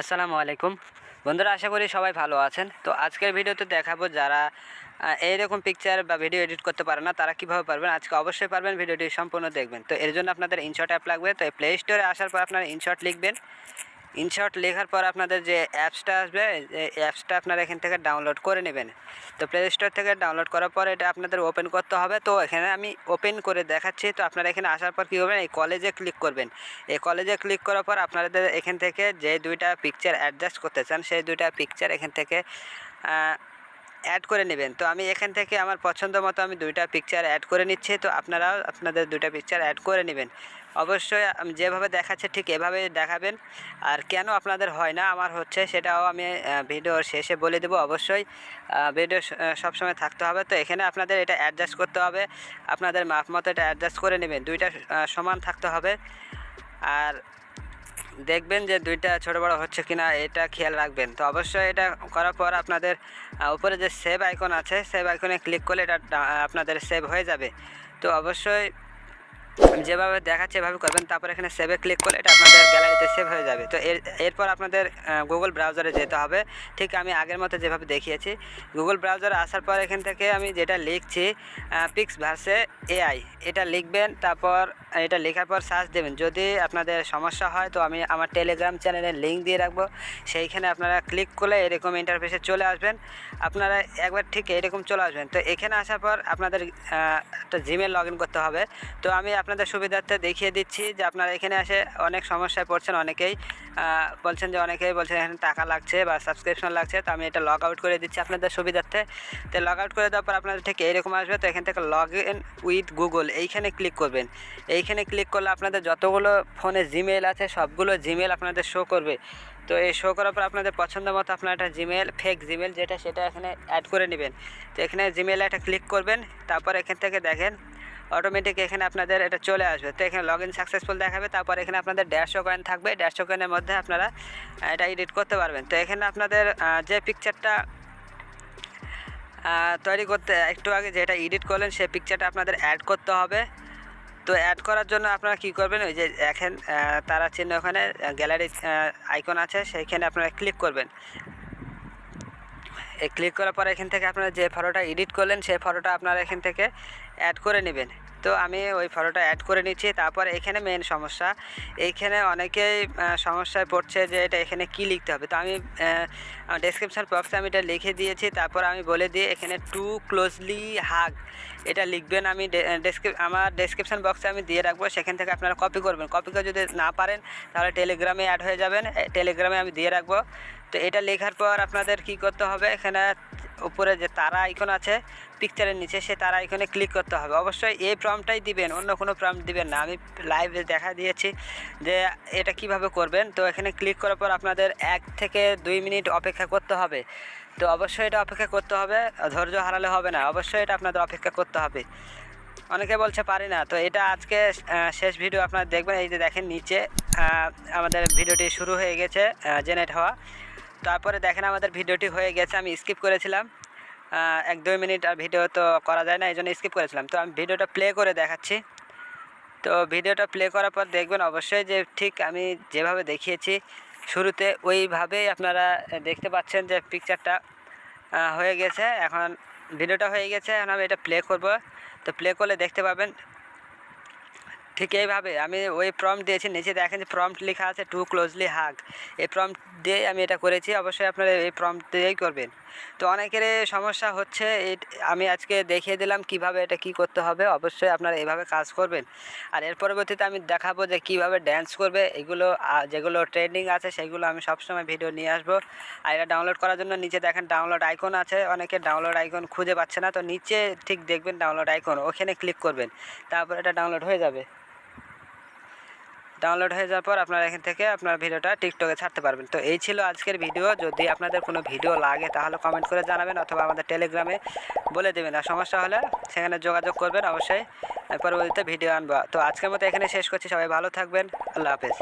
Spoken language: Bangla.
আসসালামু আলাইকুম। বন্ধুরা, আশা করি সবাই ভালো আছেন। তো আজকের ভিডিওতে দেখাবো যারা এইরকম পিকচার বা ভিডিও এডিট করতে পারে না, তারা কীভাবে পারবেন? আজকে অবশ্যই পারবেন, ভিডিওটি সম্পূর্ণ দেখবেন। তো এর জন্য আপনাদের ইনশর্ট অ্যাপ লাগবে। তো প্লে স্টোরে আসার পর আপনারা ইনশর্ট লিখবেন ইনশর্ট লেখার পর আপনাদের যে অ্যাপসটা আসবে যে অ্যাপসটা আপনারা এখান থেকে ডাউনলোড করে নেবেন। তো প্লে স্টোর থেকে ডাউনলোড করার পর এটা আপনাদের ওপেন করতে হবে। তো এখানে আমি ওপেন করে দেখাচ্ছি। তো আপনারা এখানে আসার পর কী করবেন? এই কলেজে ক্লিক করবেন। এই কলেজে ক্লিক করার পর আপনাদের এখান থেকে যে দুইটা পিকচার অ্যাডজাস্ট করতে চান, সেই দুইটা পিকচার এখান থেকে অ্যাড করে নেবেন। তো আমি এখান থেকে আমার পছন্দ মতো আমি দুইটা পিকচার অ্যাড করে নিচ্ছি। তো আপনারাও আপনাদের দুইটা পিকচার অ্যাড করে নেবেন। অবশ্যই যেভাবে দেখাচ্ছে ঠিক এভাবেই দেখাবেন। আর কেন আপনাদের হয় না? আমার হচ্ছে সেটাও আমি ভিডিওর শেষে বলে দেবো। অবশ্যই ভিডিও সবসময় থাকতে হবে। তো এখানে আপনাদের এটা অ্যাডজাস্ট করতে হবে। আপনাদের মাপ মতো এটা অ্যাডজাস্ট করে নেবেন। দুইটা সমান থাকতে হবে। আর দেখবেন যে দুইটা ছোট বড় হচ্ছে কিনা, এটা খেয়াল রাখবেন। তো অবশ্যই এটা করার পর আপনাদের উপরে যে সেভ আইকন আছে সেভ আইকনে ক্লিক করলে এটা আপনাদের সেভ হয়ে যাবে। তো অবশ্যই যেভাবে দেখাচ্ছে এভাবে করবেন, তারপর এখানে সেভে ক্লিক করলে এটা আপনাদের গ্যালারিতে সেভ হয়ে যাবে। তো এর, এরপর আপনাদের গুগল ব্রাউজারে যেতে হবে। ঠিক আমি আগের মতো যেভাবে দেখিয়েছি গুগল ব্রাউজারে আসার পর এখান থেকে আমি যেটা লিখছি পিক্স ভার্সে এআই এটা লিখবেন, তারপর এটা লেখার পর সার্চ দেবেন। যদি আপনাদের সমস্যা হয়, তো আমি আমার টেলিগ্রাম চ্যানেলের লিঙ্ক দিয়ে রাখব। সেইখানে আপনারা ক্লিক করলে এরকম ইন্টারফেসে চলে আসবেন। আপনারা একবার ঠিক এরকম চলে আসবেন। তো এখানে আসার পর আপনাদের একটা জিমেল লগ করতে হবে। তো আমি আপনাদের সুবিধার্থে দেখিয়ে দিচ্ছি যে আপনারা এখানে এসে অনেক সমস্যায় পড়ছেন অনেকেই। বলছেন যে অনেকেই বলছেন এখানে টাকা লাগছে বা সাবস্ক্রিপশন লাগছে। তো আমি এটা লগ আউট করে দিচ্ছি আপনাদের সুবিধার্থে। তো লগ আউট করে দেওয়ার পর আপনাদের ঠিক এরকম আসবে। তো এখান থেকে লগ ইন উইথ গুগল এইখানে ক্লিক করবেন। এইখানে ক্লিক করলে আপনাদের যতগুলো ফোনে জিমেল আছে, সবগুলো জিমেল আপনাদের শো করবে। তো এই শো করার পর আপনাদের পছন্দ মতো আপনার একটা জিমেল ফেক জিমেল যেটা, সেটা এখানে অ্যাড করে নেবেন। তো এখানে জিমেলে একটা ক্লিক করবেন, তারপর এখান থেকে দেখেন অটোমেটিক এখানে আপনাদের এটা চলে আসবে। তো এখানে লগ ইন সাকসেসফুল দেখাবে, তারপর এখানে আপনাদের ড্যাশো কয়েন থাকবে। ড্যাশো কয়েনের মধ্যে আপনারা এটা এডিট করতে পারবেন। তো এখানে আপনাদের যে পিকচারটা তৈরি করতে, একটু আগে যেটা এডিট করলেন, সেই পিকচারটা আপনাদের অ্যাড করতে হবে। তো অ্যাড করার জন্য আপনারা কি করবেন? ওই যে এখন তারা চিহ্ন ওখানে গ্যালারি আইকন আছে, সেইখানে আপনারা ক্লিক করবেন। ক্লিক করার পর এখান থেকে আপনারা যে ফটোটা এডিট করলেন, সেই ফটোটা আপনারা এখান থেকে অ্যাড করে নেবেন। তো আমি ওই ফটোটা অ্যাড করে নিচ্ছি। তারপর এখানে মেন সমস্যা এইখানে অনেকেই সমস্যায় পড়ছে যে এটা এখানে কি লিখতে হবে। তো আমি ডেসক্রিপশন বক্সে আমি এটা লিখে দিয়েছি। তারপর আমি বলে দিই, এখানে টু ক্লোজলি হাগ এটা লিখবেন আমি ডেসক্রিপ আমার ডেসক্রিপশন বক্সে আমি দিয়ে রাখব। সেখান থেকে আপনারা কপি করবেন। কপি করে যদি না পারেন, তাহলে টেলিগ্রামে অ্যাড হয়ে যাবেন। টেলিগ্রামে আমি দিয়ে রাখব। তো এটা লেখার পর আপনাদের কি করতে হবে? এখানে উপরে যে তারা আইকন আছে পিকচারের নিচে, সে তারা আইকনে ক্লিক করতে হবে। অবশ্যই এই প্রমটাই দিবেন, অন্য কোনো প্রম্পট দিবেন না। আমি লাইভে দেখা দিয়েছি যে এটা কীভাবে করবেন। তো এখানে ক্লিক করার পর আপনাদের এক থেকে দুই মিনিট অপেক্ষা করতে হবে। তো অবশ্যই এটা অপেক্ষা করতে হবে, ধৈর্য হারালে হবে না। অবশ্যই এটা আপনাদের অপেক্ষা করতে হবে। অনেকে বলছে পারি না। তো এটা আজকে শেষ ভিডিও আপনারা দেখবেন, এই যে দেখেন নিচে আমাদের ভিডিওটি শুরু হয়ে গেছে জেনারেট হওয়া। তারপরে দেখেন আমাদের ভিডিওটি হয়ে গেছে, আমি স্কিপ করেছিলাম। এক দুই মিনিট আর ভিডিও তো করা যায় না, এই জন্য স্কিপ করেছিলাম। তো আমি ভিডিওটা প্লে করে দেখাচ্ছি। তো ভিডিওটা প্লে করার পর দেখবেন অবশ্যই যে ঠিক আমি যেভাবে দেখিয়েছি, শুরুতে ওইভাবেই আপনারা দেখতে পাচ্ছেন যে পিকচারটা হয়ে গেছে। এখন ভিডিওটা হয়ে গেছে, এখন আমি এটা প্লে করব। তো প্লে করলে দেখতে পাবেন ঠিক এইভাবে। আমি ওই প্রম্পট দিয়েছি, নিচে দেখেন যে প্রম্পট লেখা আছে টু ক্লোজলি হাগ এই প্রম্পট দিয়ে আমি এটা করেছি, অবশ্যই আপনারা এই প্রম্পট দিয়েই করবেন। তো অনেকের সমস্যা হচ্ছে আমি আজকে দেখিয়ে দিলাম কীভাবে এটা কি করতে হবে, অবশ্যই আপনারা এভাবে কাজ করবেন। আর এর পরবর্তীতে আমি দেখাবো যে কীভাবে ড্যান্স করবে, এগুলো যেগুলো ট্রেন্ডিং আছে, সেগুলো আমি সবসময় ভিডিও নিয়ে আসব। আর এটা ডাউনলোড করার জন্য নিচে দেখেন ডাউনলোড আইকন আছে, অনেকে ডাউনলোড আইকন খুঁজে পাচ্ছে না, তো নিচে ঠিক দেখবেন ডাউনলোড আইকন ওখানে ক্লিক করবেন, তারপর এটা ডাউনলোড হয়ে যাবে। ডাউনলোড হয়ে যাওয়ার পর আপনারা এখান থেকে আপনার ভিডিওটা টিকটকে ছাড়তে পারবেন। তো এই ছিল আজকের ভিডিও যদি আপনাদের কোনো ভিডিও লাগে, তাহলে কমেন্ট করে জানাবেন অথবা আমাদের টেলিগ্রামে বলে দেবেন। আর সমস্যা হলে সেখানে যোগাযোগ করবেন অবশ্যই। পরবর্তীতে ভিডিও আনব। তো আজকের মতো এখানে শেষ করছি। সবাই ভালো থাকবেন। আল্লাহ হাফেজ।